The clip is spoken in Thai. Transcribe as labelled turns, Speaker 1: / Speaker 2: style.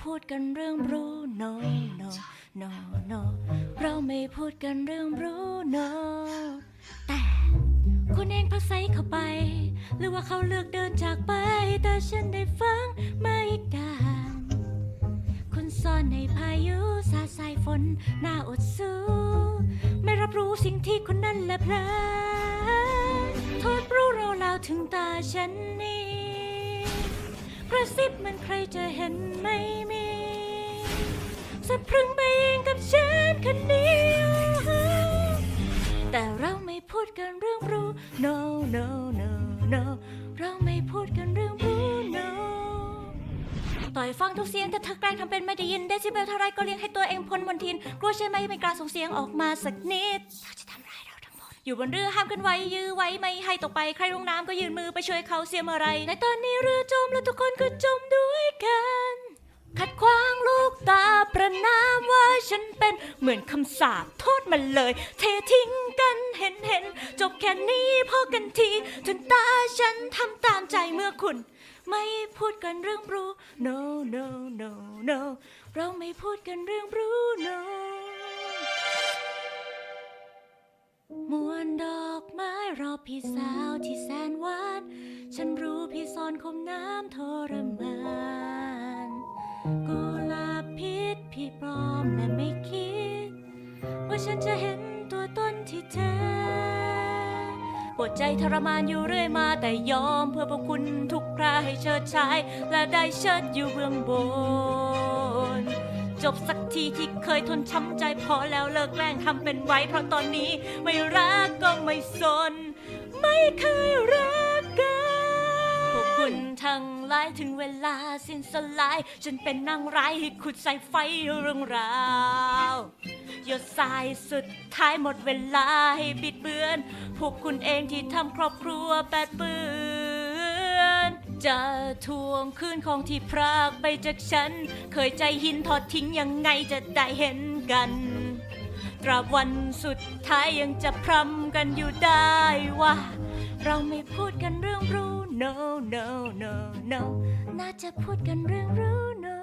Speaker 1: พูดกันเรื่องรู้ no no no no เราไม่พูดกันเรื่องรู้ no แต่คุณเองพักใสเข้าไป หรือว่าเขาเลือกเดินจากไป แต่ฉันได้ฟังไม่ได้คุณซ่อนในพายุสาสายฝนหน้าอดสู้ไม่รับรู้สิ่งที่คนนั้นและเพลอโทษรู้เราเล่าถึงตาฉันนี่ ระซิบมันใครจะเห็นไม่มีสะพรึงไปเองกับฉันคนเดียวแต่เราไม่พูดกันเรื่องรู้ no no no no เราไม่พูดกันเรื่องรู้ no ต่อยฟังทุกเสียงแต่เธอแกล้งทำเป็นไม่ได้ยินเดซิเบลเท่าไรก็เลี้ยงให้ตัวเองพ้นมนทิน กลัวใช่ไหมไม่กล้าส่งเสียงออกมาสักนิด อยู่บนเรือห้ามกันไว้ยื้อไว้ไม่ให้ตกไปใครลงน้ำก็ยืนมือไปช่วยเขาเสียเมื่อไร ในตอนนี้เรือจมและทุกคนก็จมด้วยกัน ขัดขวางลูกตาประนามว่าฉันเป็นเหมือนคำสาปโทษมันเลย เททิ้งกันเห็นเห็น จบแค่นี้พอกันทีถึงตาฉันทำตามใจเมื่อคุณ ไม่พูดกันเรื่องรู้ no no no no เราไม่พูดกันเรื่องรู้ no รอพี่สาวที่แสนหวาน ฉันรู้พี่ซ่อนคมน้ำทรมานกุหลาบพิษพี่ปลอมและไม่คิด ว่าฉันจะเห็นตัวตนที่เธอปวดใจทรมานอยู่เรื่อยมาแต่ยอมเพื่อพวกคุณทุกคราให้เชิดชาย และได้เชิดอยู่เบื้องบน บสักทีที่เคยทนช้ำใจพอแล้วเลิกแกล้งทำเป็นไว้ เพราะตอนนี้ไม่รักก็ไม่สน ไม่เคยรักกันพวกคุณทั้งหลายถึงเวลาสิ้นสลาย ฉันเป็นนางร้ายขุดใส่ไฟเรื่องราวหยดสายสุดท้ายหมดเวลาให้บิดเบือน พวกคุณเองที่ทำครอบครัวแปดเปื้อน จะทวงคืนของที่พรากไปจากฉัน เคยใจหินทอดทิ้งยังไงจะได้เห็นกัน ตราบวันสุดท้ายยังจะพรำกันอยู่ได้ว่า เราไม่พูดกันเรื่องรู้ no no no no น่าจะพูดกันเรื่องรู้ no